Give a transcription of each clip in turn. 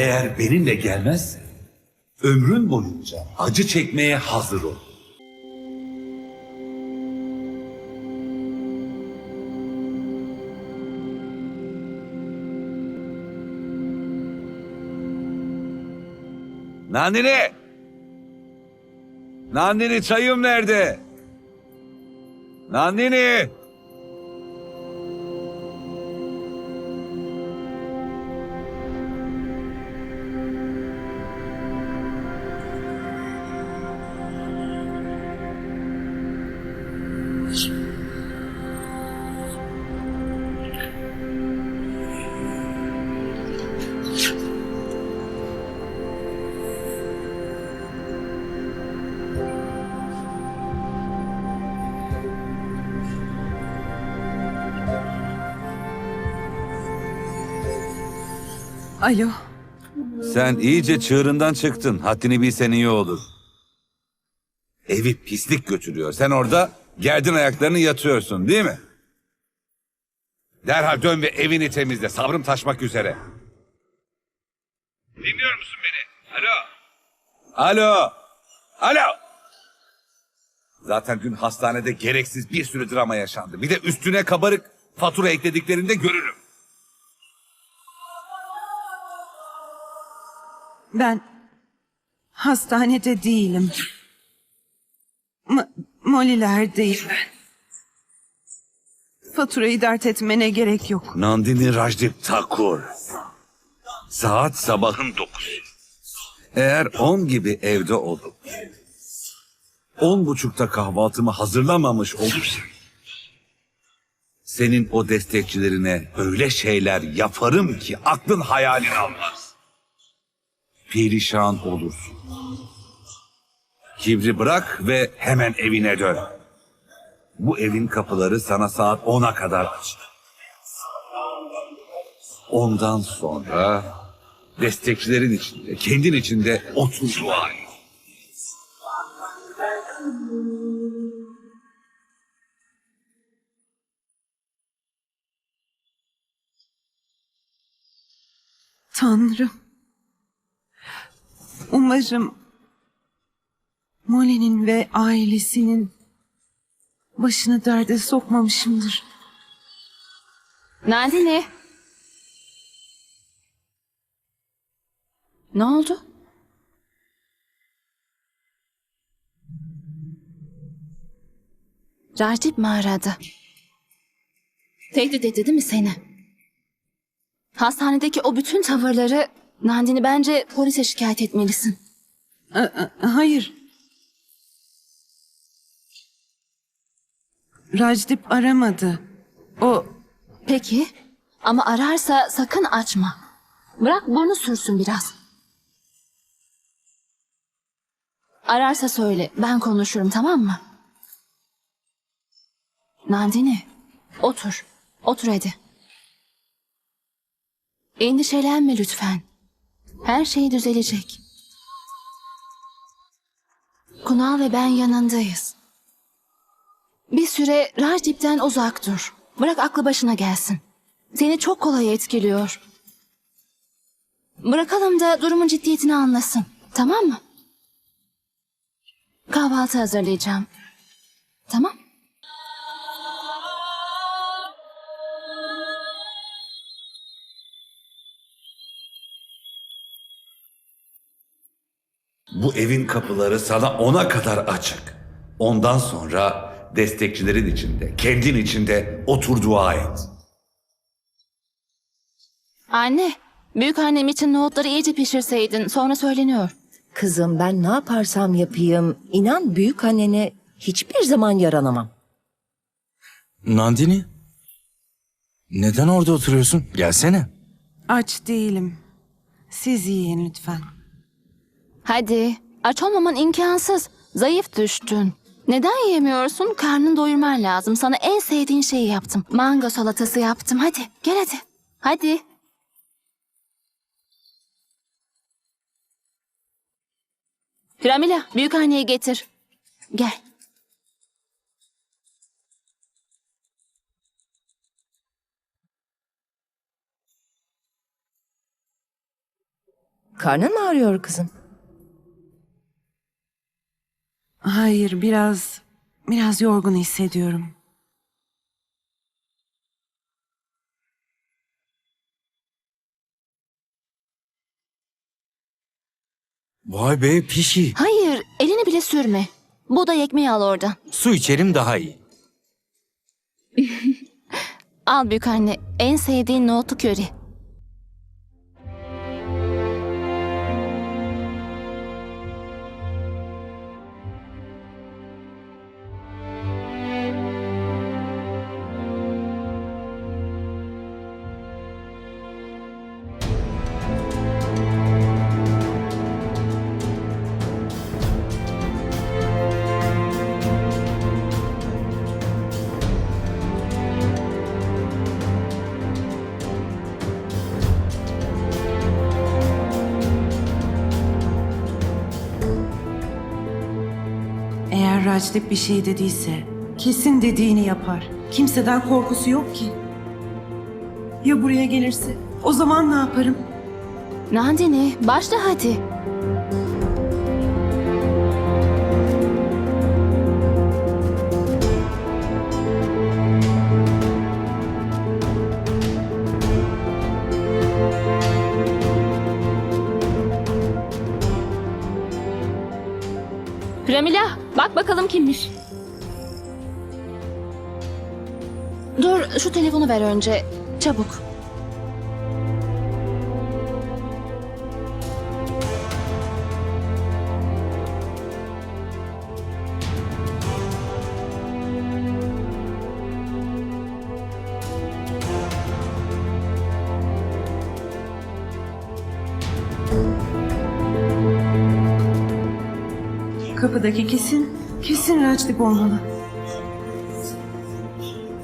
Eğer benimle gelmezse ömrün boyunca acı çekmeye hazır ol. Nandini! Nandini çayım nerede? Nandini! Alo. Sen iyice çığırından çıktın. Haddini bilsen iyi olur. Evi pislik götürüyor. Sen orada gerdin ayaklarını yatıyorsun değil mi? Derhal dön ve evini temizle. Sabrım taşmak üzere. Dinliyor musun beni? Alo. Alo. Alo. Zaten dün hastanede gereksiz bir sürü drama yaşandı. Bir de üstüne kabarık fatura eklediklerinde görürüm. Ben hastanede değilim. M- Molilerdeyim ben. Faturayı dert etmene gerek yok. Nandini Rajdip Thakur. Saat sabahın dokuz. Eğer on gibi evde olup on buçukta kahvaltımı hazırlamamış olursan senin o destekçilerine öyle şeyler yaparım ki aklın hayalin almaz. Perişan olursun. Kibri bırak ve hemen evine dön. Bu evin kapıları sana saat 10'a kadar açık. Ondan sonra destekçilerin içinde, kendin içinde otur dua. Tanrım. Umarım Molly'nin ve ailesinin başını derde sokmamışımdır. Nandini. Ne oldu? Racip mi aradı? Tehdit etti değil mi seni? Hastanedeki o bütün tavırları Nandini bence polise şikayet etmelisin. A- a- hayır. Rajdip aramadı. O Peki ama ararsa sakın açma. Bırak burnu sürsün biraz. Ararsa söyle ben konuşurum tamam mı? Nandini otur. Otur hadi. Endişelenme lütfen. Her şey düzelecek. Kunal ve ben yanındayız. Bir süre Rajip'ten uzak dur. Bırak aklı başına gelsin. Seni çok kolay etkiliyor. Bırakalım da durumun ciddiyetini anlasın. Tamam mı? Kahvaltı hazırlayacağım. Tamam. Bu evin kapıları sana ona kadar açık. Ondan sonra destekçilerin içinde, kendin içinde otur dua et. Anne, büyük annem için nohutları iyice pişirseydin. Sonra söyleniyor. Kızım ben ne yaparsam yapayım inan büyük annene hiçbir zaman yaranamam. Nandini? Neden orada oturuyorsun? Gelsene. aç değilim. Siz yiyin lütfen. Hadi. Aç olmaman imkansız. Zayıf düştün. Neden yiyemiyorsun? Karnını doyurman lazım. Sana en sevdiğin şeyi yaptım. Mango salatası yaptım. Hadi gel hadi. Hadi. Pramila büyük anneyi getir. Gel. Karnın mı ağrıyor kızım? Hayır, biraz biraz yorgun hissediyorum. Vay be pişi. Hayır, elini bile sürme. Buğday ekmeği al oradan. Su içerim daha iyi. Al büyük anne, en sevdiğin nohutu köri. Rajdip bir şey dediyse kesin dediğini yapar. Kimseden korkusu yok ki. Ya buraya gelirse? O zaman ne yaparım? Nandini, başla hadi. Pramila, bak bakalım kimmiş. Dur, şu telefonu ver önce. Çabuk. Kapıdaki kesin, kesin Rajdip olmalı.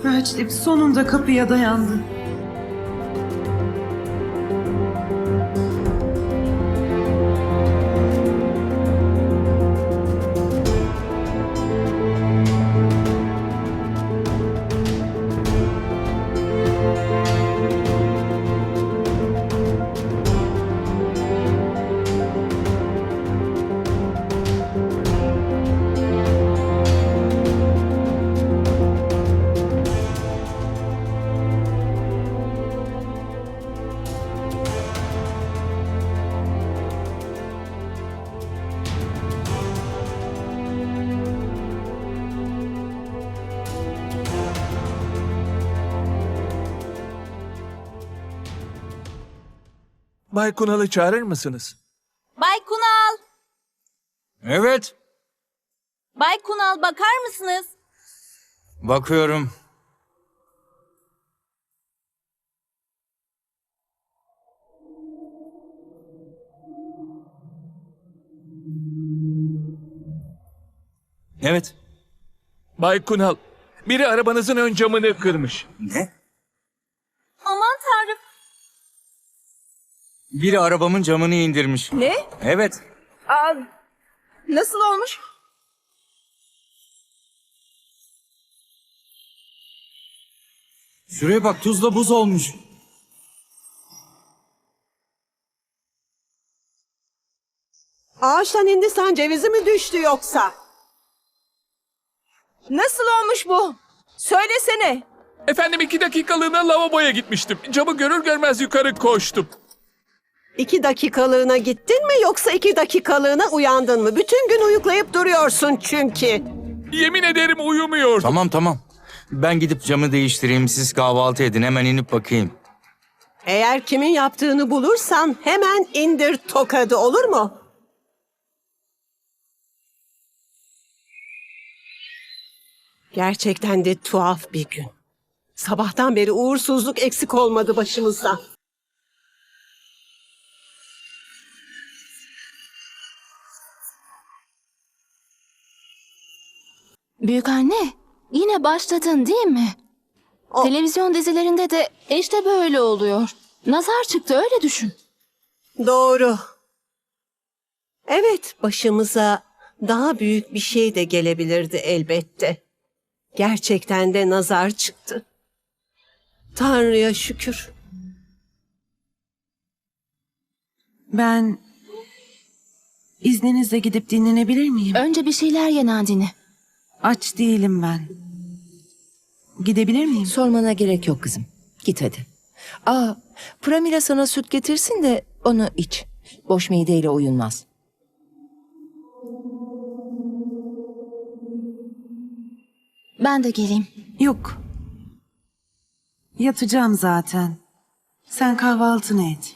Rajdip sonunda kapıya dayandı. Bay Kunal'ı çağırır mısınız? Bay Kunal, Evet. Bay Kunal bakar mısınız? Bakıyorum. Evet. Bay Kunal, biri arabanızın ön camını kırmış. Ne? Aman tanrım. Biri arabamın camını indirmiş. Ne? Evet. Aa, nasıl olmuş? Şuraya bak tuzla buz olmuş. Ağaçtan Hindistan cevizi mi düştü yoksa? Nasıl olmuş bu? Söylesene. Efendim iki dakikalığına lavaboya gitmiştim. Camı görür görmez yukarı koştum. İki dakikalığına gittin mi yoksa iki dakikalığına uyandın mı? Bütün gün uyuklayıp duruyorsun çünkü. Yemin ederim uyumuyor. Tamam tamam. Ben gidip camı değiştireyim. Siz kahvaltı edin. Hemen inip bakayım. Eğer kimin yaptığını bulursan hemen indir tokadı olur mu? Gerçekten de tuhaf bir gün. Sabahtan beri uğursuzluk eksik olmadı başımızdan. Büyük anne, yine başladın değil mi? O- Televizyon dizilerinde de işte böyle oluyor. Nazar çıktı öyle düşün. Doğru. Evet, başımıza daha büyük bir şey de gelebilirdi elbette. Gerçekten de nazar çıktı. Tanrı'ya şükür. Ben İzninizle gidip dinlenebilir miyim? Önce bir şeyler ye Nadine. Aç değilim ben. Gidebilir miyim? Sormana gerek yok kızım. Git hadi. Aa, Pramila sana süt getirsin de onu iç. Boş mideyle uyunmaz. Ben de geleyim. Yok. Yatacağım zaten. Sen kahvaltını et.